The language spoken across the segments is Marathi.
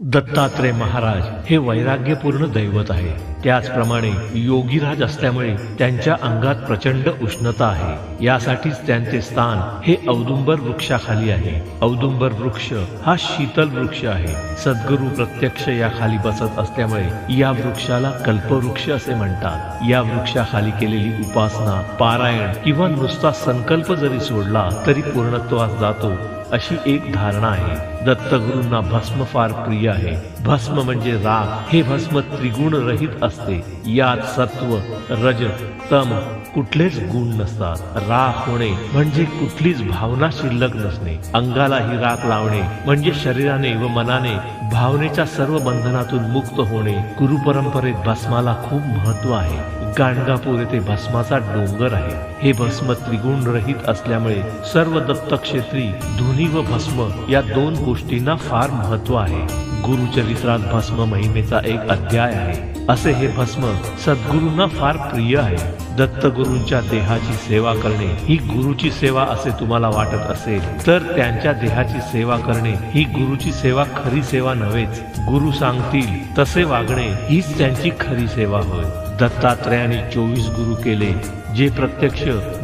दत्तात्रय महाराज हे वैराग्यपूर्ण दैवत आहे. त्याचप्रमाणे योगीराज असल्यामुळे त्यांच्या अंगात प्रचंड उष्णता आहे. यासाठीच त्यांचे स्थान हे औदुंबर वृक्षाखाली आहे. औदुंबर वृक्ष हा शीतल वृक्ष आहे. सद्गुरू प्रत्यक्ष या खाली बसत असल्यामुळे या वृक्षाला कल्पवृक्ष असे म्हणतात. या वृक्षाखाली केलेली उपासना पारायण किंवा नुसता संकल्प जरी सोडला तरी पूर्णत्वास जातो. अशी एक धारणा आहे. दत्तगुरूंना भस्म फार प्रिय आहे. भस्म म्हणजे राग. हे भस्म त्रिगुण रहित असते. यात सत्व रज तम कुठलेच गुण नसतात. राग होणे म्हणजे कुठलीच भावना शिल्लक नसणे. अंगालाही राग लावणे म्हणजे शरीराने व मनाने भावनेच्या सर्व बंधनातून मुक्त होणे. गुरु परंपरेत भस्माला खूप महत्त्व आहे. गाणगापूर येथे भस्माचा डोंगर आहे. हे भस्म त्रिगुण रहित असल्यामुळे सर्व दत्तक्षेत्री धुनी व भस्म या दोन गोष्टींना फार महत्त्व आहे. गुरुचरित्रात भस्म महिमेचा एक अध्याय आहे. असे हे भस्म सद्गुरूंना फार प्रिय आहे. दत्तगुरूंच्या देहाची सेवा करणे ही गुरुची सेवा असे तुम्हाला वाटत असेल तर त्यांच्या देहाची सेवा करणे ही गुरुची सेवा खरी सेवा नव्हेच. गुरु सांगतील तसे वागणे हीच त्यांची खरी सेवा होय. दत्तात्रयाने चोवीस गुरु केले जे प्रत्यक्ष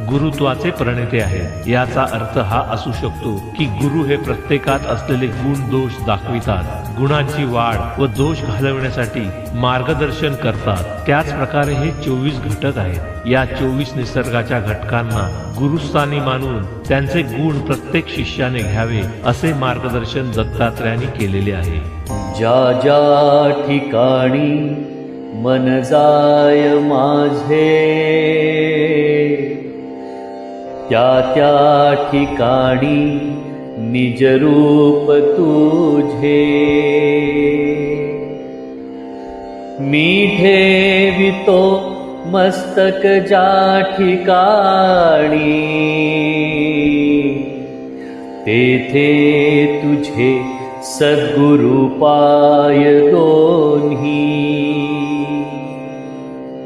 गुरुत्वाचे प्रणेते आहेत. याचा अर्थ हा असू शकतो की गुरु हे प्रत्येकात असलेले गुण दोष दाखवितात. गुणांची वाढ व दोष घालवण्यासाठी मार्गदर्शन करतात. त्याच प्रकारे हे चोवीस घटक आहेत. या चोवीस निसर्गाच्या घटकांना गुरुस्थानी मानून त्यांचे गुण प्रत्येक शिष्याने घ्यावे असे मार्गदर्शन दत्तात्रयाने केलेले आहे. ज्या ज्या ठिकाणी मन जाय माझे। त्या त्या ठिकाणी निज रूप तुझे। मी ठेवितो मस्तक ज्या ठिकाणी तेथे तुझे सद्गुरु पाय दोन्ही